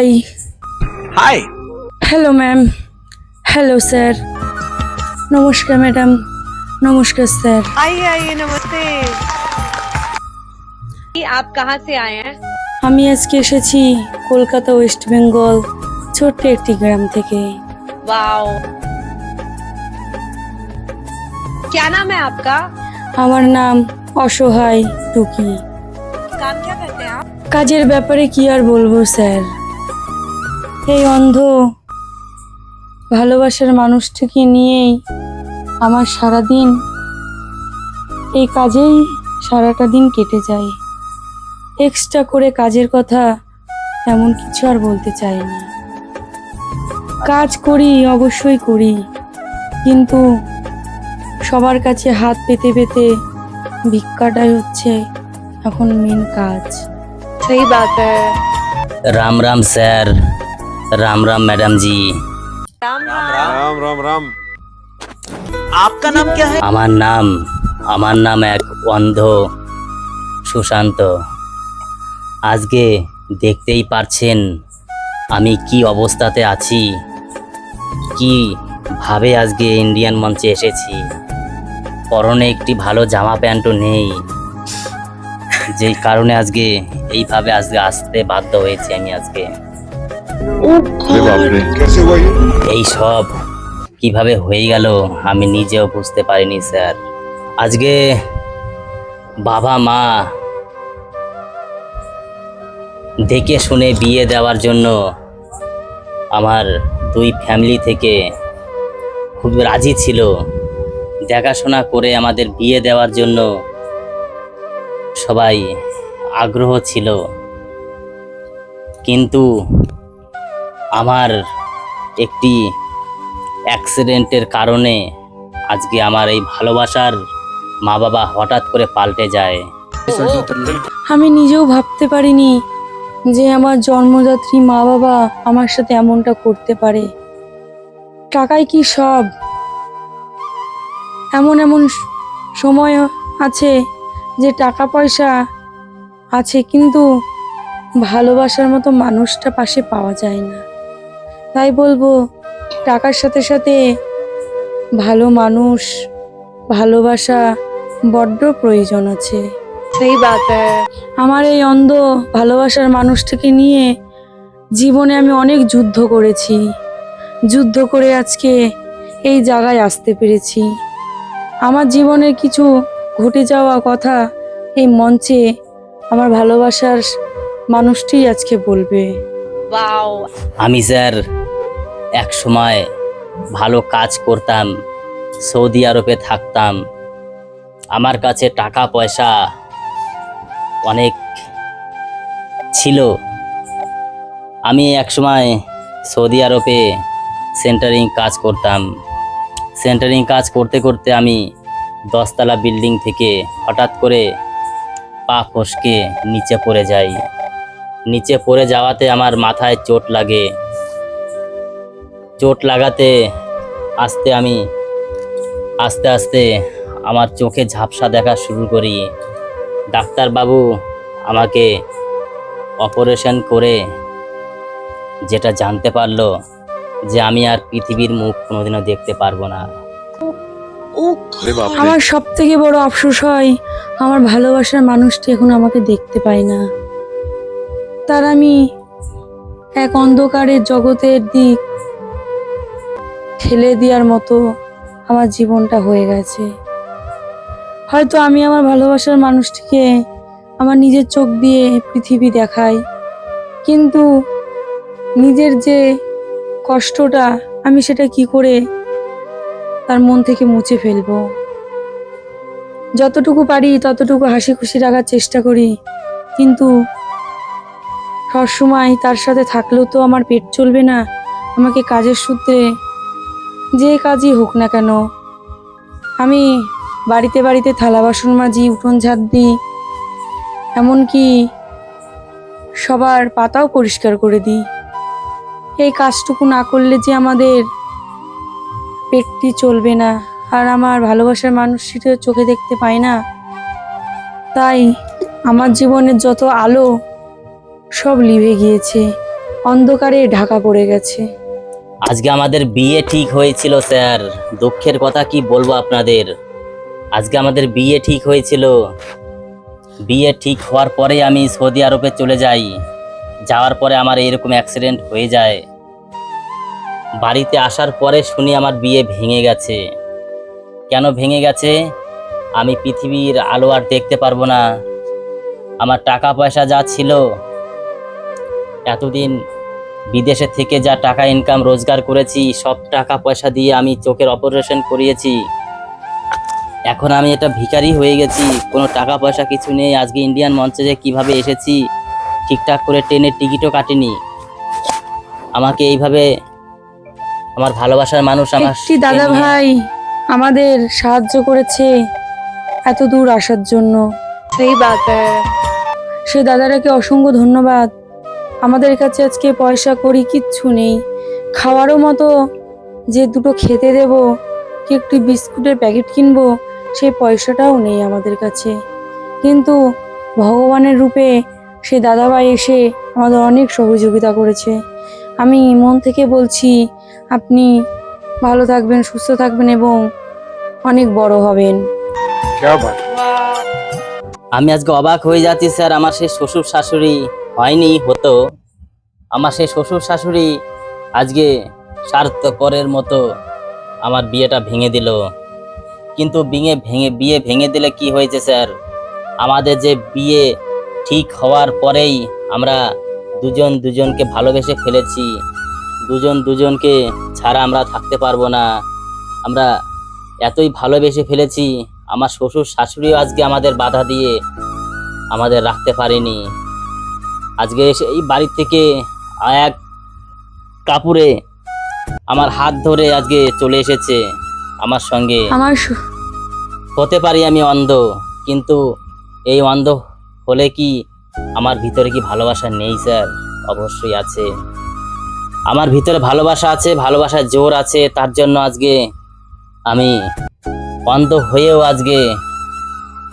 hi hi hello ma'am hello sir নমস্কার madam নমস্কার sir आइए आइए नमस्ते आप कहाँ से आए हैं আমি আজকে এসেছি কলকাতা ওয়েস্ট বেঙ্গল ছোট্ট একটি গ্রাম থেকে वाओ क्या नाम है आपका আমার নাম অসহায় টুকি काम क्या करते हैं आप কাজের ব্যাপারে কি আর বলবো স্যার এই অন্ধ ভালোবাসার মানুষটিকে নিয়েই আমার সারা দিন এই কাজেই সারাটা দিন কেটে যায়। এক্সট্রা করে কাজের কথা এমন কিছু আর বলতে চাই না। কাজ করি অবশ্যই করি কিন্তু সবার কাছে হাত পেতে পেতে ভিক্ষাটাই হচ্ছে এখন মেন কাজ। সেই বাত। রাম রাম স্যার। राम राम मैडम जी राम राम রাম রাম রাম आपका नाम क्या है আমার নাম আমার নাম এক অন্ধ সুশান্ত আজকে দেখতেই পারছেন আমি কি অবস্থাতে আছি কি ভাবে আজকে ইন্ডিয়ান মঞ্চে এসেছি পরনে একটি ভালো জামা প্যান্টও নেই যেই কারণে আজকে এইভাবে আজকে আসতে বাধ্য হয়েছি আমি আজকে এই সব কীভাবে হয়ে গেল আমি নিজেও বুঝতে পারিনি স্যার। আজকে বাবা মা দেখে শুনে বিয়ে দেওয়ার জন্য আমার দুই ফ্যামিলি থেকে খুব রাজি ছিল। দেখাশোনা করে আমাদের বিয়ে দেওয়ার জন্য সবাই আগ্রহ ছিল। কিন্তু আমার একটি অ্যাক্সিডেন্টের কারণে আজকে আমার এই ভালোবাসার মা বাবা হঠাৎ করে পাল্টে যায়। আমি নিজেও ভাবতে পারিনি যে আমার জন্মদাত্রী মা বাবা আমার সাথে এমনটা করতে পারে। টাকায় কি সব? এমন এমন সময় আছে যে টাকা পয়সা আছে কিন্তু ভালোবাসার মতো মানুষটা পাশে পাওয়া যায় না। তাই বলব টাকার সাথে সাথে ভালো মানুষ ভালোবাসা বড্ড প্রয়োজন আছে। সেই আমার এই অন্ধ ভালোবাসার মানুষটাকে নিয়ে জীবনে আমি অনেক যুদ্ধ করেছি। যুদ্ধ করে আজকে এই জায়গায় আসতে পেরেছি। আমার জীবনে কিছু ঘটে যাওয়া কথা এই মঞ্চে আমার ভালোবাসার মানুষটি আজকে বলবে। আমি স্যার এক সময় ভালো কাজ করতাম, সৌদি আরবে থাকতাম। আমার কাছে টাকা পয়সা অনেক ছিল। আমি এক সময় সৌদি আরবে সেন্টারিং কাজ করতাম। সেন্টারিং কাজ করতে করতে আমি দশতলা বিল্ডিং থেকে হঠাৎ করে পা ফসকে নিচে পড়ে যাই। নিচে পড়ে যাওয়াতে আমার মাথায় চোট লাগে। চোট লাগাতে আস্তে আমি আস্তে আস্তে আমার চোখে ঝাপসা দেখা শুরু করি। ডাক্তারবাবু আমাকে অপারেশন করে যেটা জানতে পারল যে আমি আর পৃথিবীর মুখ কোনোদিনও দেখতে পারব না। আমার সব থেকে বড় আফসোস হয় আমার ভালোবাসার মানুষটি এখন আমাকে দেখতে পায় না। তার আমি এক অন্ধকারের জগতের দিক ঠেলে দেওয়ার মতো আমার জীবনটা হয়ে গেছে। হয়তো আমি আমার ভালোবাসার মানুষটিকে আমার নিজের চোখ দিয়ে পৃথিবী দেখাই, কিন্তু নিজের যে কষ্টটা আমি সেটা কি করে তার মন থেকে মুছে ফেলব? যতটুকু পারি ততটুকু হাসি খুশি রাখার চেষ্টা করি, কিন্তু সবসময় তার সাথে থাকলেও তো আমার পেট চলবে না। আমাকে কাজের সূত্রে যে কাজই হোক না কেন। আমি বাড়িতে বাড়িতে থালা বাসন মাজি, উঠোন ঝাড় দিই এমনকি সবার পাতাও পরিষ্কার করে দিই। এই কাজটুকু না করলে যে আমাদের পেটটি চলবে না, আর আমার ভালোবাসার মানুষটিকে চোখে দেখতে পাই না। তাই আমার জীবনের যত আলো সব লিভে গিয়েছে, অন্ধকারে ঢাকা পড়ে গেছে। আজকে আমাদের বিয়ে ঠিক হয়েছিল, স্যার। দুঃখের কথা কি বলব আপনাদের? আজকে আমাদের বিয়ে ঠিক হয়েছিল। বিয়ে ঠিক হওয়ার পরে আমি সৌদি আরবে চলে যাই। যাওয়ার পরে আমার এরকম অ্যাক্সিডেন্ট হয়ে যায়। বাড়িতে আসার পরে শুনি আমার বিয়ে ভেঙে গেছে। কেন ভেঙে গেছে? আমি পৃথিবীর আলো আর দেখতে পারব না। আমার টাকা পয়সা যা ছিল, এতদিন বিদেশে থেকে যা টাকা ইনকাম রোজগার করেছি সব টাকা পয়সা দিয়ে আমি চোখের অপারেশন করিয়েছি। এখন আমি এটা ভিকারি হয়ে গেছি কোনো টাকা পয়সা কিছু নেই আজকে ইন্ডিয়ান মঞ্চে যে কীভাবে এসেছি ঠিকঠাক করে ট্রেনের টিকিটও কাটেনি। আমাকে এইভাবে আমার ভালোবাসার মানুষ আমার দাদা ভাই আমাদের সাহায্য করেছে এত দূর আসার জন্য। সেই বাদ সে দাদারাকে অসংখ্য ধন্যবাদ। আমাদের কাছে আজকে পয়সা করি কিচ্ছু নেই। খাওয়ারও মতো যে দুটো খেতে দেব, কি একটি বিস্কুটের প্যাকেট কিনবো সেই পয়সাটাও নেই আমাদের কাছে। কিন্তু ভগবানের রূপে সে দাদাভাই এসে আমাদের অনেক সহযোগিতা করেছে। আমি মন থেকে বলছি, আপনি ভালো থাকবেন, সুস্থ থাকবেন এবং অনেক বড় হবেন। আমি আজকে অবাক হয়ে যাচ্ছি, স্যার। আমার সেই শ্বশুর শাশুড়ি হয়নি, হতো। আমার সেই শ্বশুর শাশুড়ি আজকে স্বার্থপরের মতো আমার বিয়েটা ভেঙে দিল। কিন্তু বিয়ে ভেঙে বিয়ে ভেঙে দিলে কি হয়েছে, স্যার? আমাদের যে বিয়ে ঠিক হওয়ার পরেই আমরা দুজন দুজনকে ভালোবেসে ফেলেছি। দুজন দুজনকে ছাড়া আমরা থাকতে পারব না। আমরা এতই ভালোবেসে ফেলেছি আমার শ্বশুর শাশুড়িও আজকে আমাদের বাধা দিয়ে আমাদের রাখতে পারেনি। আজকে এসে এই বাড়ি থেকে এক কাপুরে আমার হাত ধরে আজকে চলে এসেছে আমার সঙ্গে। আমার হতে পারি আমি অন্ধ কিন্তু এই অন্ধ হলে কি আমার ভিতরে কি ভালোবাসা নেই স্যার? অবশ্যই আছে। আমার ভিতরে ভালোবাসা আছে ভালোবাসার জোর আছে তার জন্য আজকে আমি বান্ধব হয়েও আজকে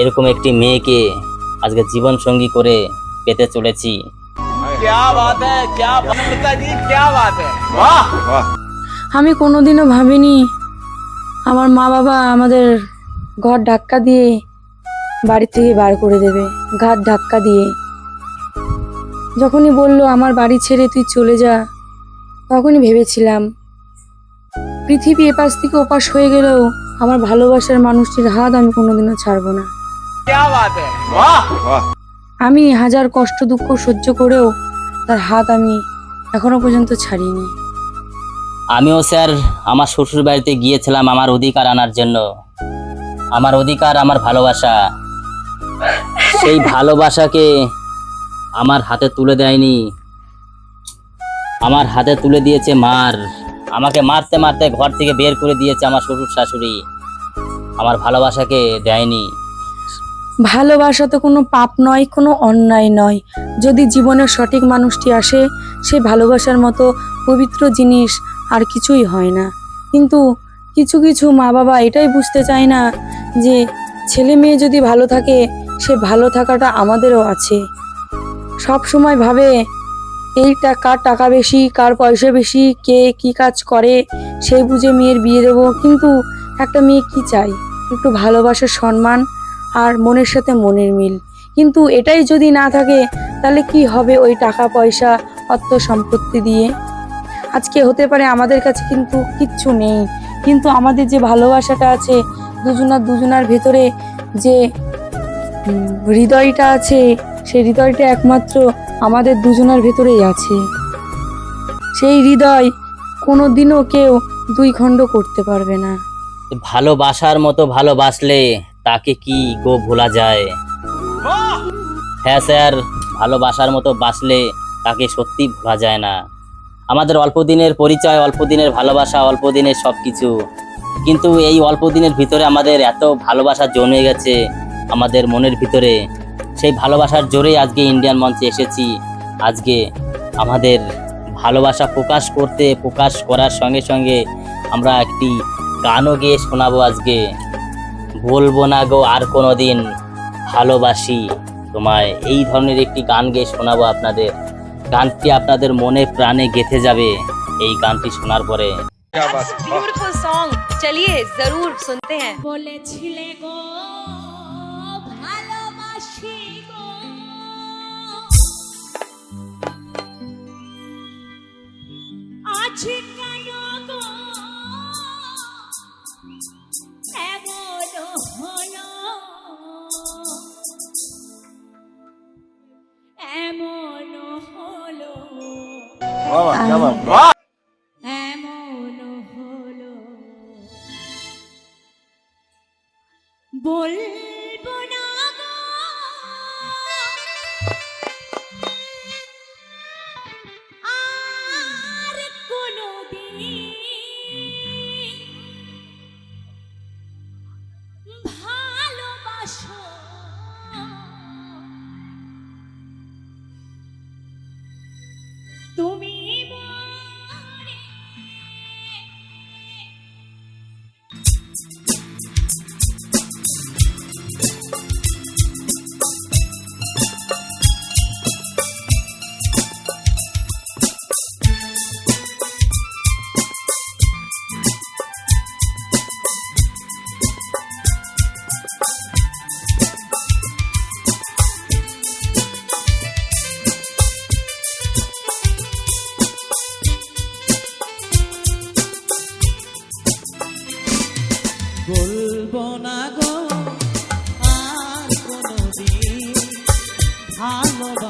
এরকম একটি মেয়েকে আজকে জীবন সঙ্গী করে পেতে চলেছি। আমি কোনোদিনও ভাবিনি আমার মা বাবা আমাদের ঘর ধাক্কা দিয়ে বাড়ি থেকে বার করে দেবে ঘাট ধাক্কা দিয়ে। যখনই বলল আমার বাড়ি ছেড়ে তুই চলে যা তখনই ভেবেছিলাম পৃথিবী এপাশ থেকে ওপাশ হয়ে গেলেও আমার ভালোবাসার মানুষটির হাত আমি কোনোদিনও ছাড়বো না। আমি হাজার কষ্ট দুঃখ সহ্য করেও তার হাত আমি এখনও পর্যন্ত ছাড়িনি। আমিও স্যার আমার শ্বশুর বাড়িতে গিয়েছিলাম আমার অধিকার আনার জন্য। আমার অধিকার আমার ভালোবাসা। সেই ভালোবাসাকে আমার হাতে তুলে দেয়নি। আমার হাতে তুলে দিয়েছে মার। আমাকে মারতে মারতে ঘর থেকে বের করে দিয়েছে আমার শ্বশুর শাশুড়ি। আমার ভালোবাসাকে দেয়নি। ভালোবাসা তো কোনো পাপ নয়, কোনো অন্যায় নয়। যদি জীবনের সঠিক মানুষটি আসে, সে ভালোবাসার মতো পবিত্র জিনিস আর কিছুই হয় না। কিন্তু কিছু কিছু মা বাবা এটাই বুঝতে চায় না যে ছেলে মেয়ে যদি ভালো থাকে, সে ভালো থাকাটা আমাদেরও আছে। সব সময় ভাবে এইটা কার টাকা বেশি, কার পয়সা বেশি, কে কি কাজ করে সেই বুঝে মেয়ের বিয়ে দেবো। কিন্তু একটা মেয়ে কি চাই একটু ভালোবাসা, সম্মান আর মনের সাথে মনের মিল। কিন্তু এটাই যদি না থাকে, তাহলে কি হবে ওই টাকা, পয়সা, অর্থ সম্পত্তি দিয়ে? আজকে হতে পারে আমাদের কাছে কিন্তু কিচ্ছু নেই। কিন্তু আমাদের যে ভালোবাসাটা আছে দুজনার দুজনার ভেতরে যে হৃদয়টা আছে, সেই হৃদয়টা একমাত্র আমাদের দুজনের ভেতরেই আছে। সেই হৃদয় কোনো দিনও কেউ দুই খণ্ড করতে পারবে না। ভালোবাসার মতো ভালোবাসলে তাকে কি গো ভোলা যায়? হ্যাঁ স্যার, ভালোবাসার মতো বাসলে তাকে সত্যি ভোলা যায় না। আমাদের অল্প দিনের পরিচয় অল্প দিনের ভালোবাসা অল্প দিনের সব কিছু কিন্তু এই অল্প দিনের ভিতরে আমাদের এত ভালোবাসা জমে গেছে আমাদের মনের ভিতরে। সেই ভালোবাসার জোরেই আজকে ইন্ডিয়ান মঞ্চে এসেছি। আজকে আমাদের ভালোবাসা প্রকাশ করতে প্রকাশ করার সঙ্গে সঙ্গে আমরা একটি গানও গিয়ে শোনাবো আজকে। বলব না গো আর কোনো দিন ভালোবাসি তোমায়। এই ধরনের একটি গান গেয়ে শোনাবো আপনাদের। গানটি আপনাদের মনে প্রাণে গেথে যাবে এই গানটি শোনার পরে। জরুর শুনতে হ্যাঁ। বলেছিলে গো কাছে এমন হলো। এমন হলো। এমন হলো। বল Nova.